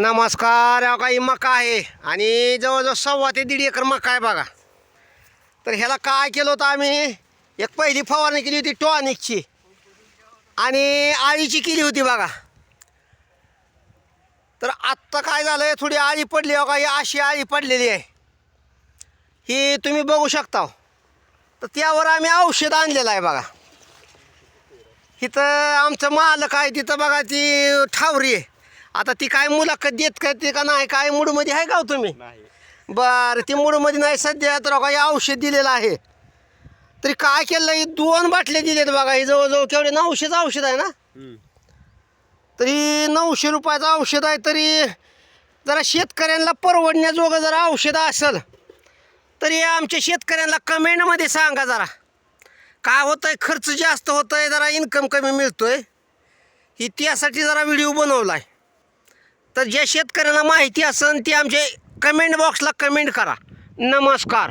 नमस्कार अका काही मका आहे. आणि जवळजवळ सव्वा ते दीड एकर मका आहे बघा. तर ह्याला काय केलं होतं आम्ही? एक पहिली फवारणी केली होती टॉनिकची. आणि आळीची केली होती बघा. तर आत्ता काय झालं आहे थोडी आळी पडली हो का ही अशी आळी पडलेली आहे. ही तुम्ही बघू शकता. तर त्यावर आम्ही औषध आणलेलं आहे बघा. इथं आमचं मालक आहे तिथं बघा ती ठावरी आहे. आता ती काय मुलाखत देत का ते का नाही? काय मूडमध्ये आहे का हो तुम्ही? नाही. बरं ती मूडमध्ये नाही सध्या तर काही औषध दिलेलं आहे. तरी काय केलं? ही दोन बाटल्या दिलेत बघा ही जवळजवळ केवढे नऊशेचं औषध आहे ना? तरी नऊशे रुपयाचं औषध आहे तरी जरा शेतकऱ्यांना परवडण्याजोगं जर औषध असेल तरी आमच्या शेतकऱ्यांना कमेंटमध्ये सांगा जरा. काय होतं आहे खर्च जास्त होतं आहे जरा इन्कम कमी मिळतो आहे ही त्यासाठी जरा व्हिडिओ बनवला आहे तर ज्या शेतकऱ्यांना माहिती असेल ती आमचे कमेंट बॉक्सला कमेंट करा. नमस्कार.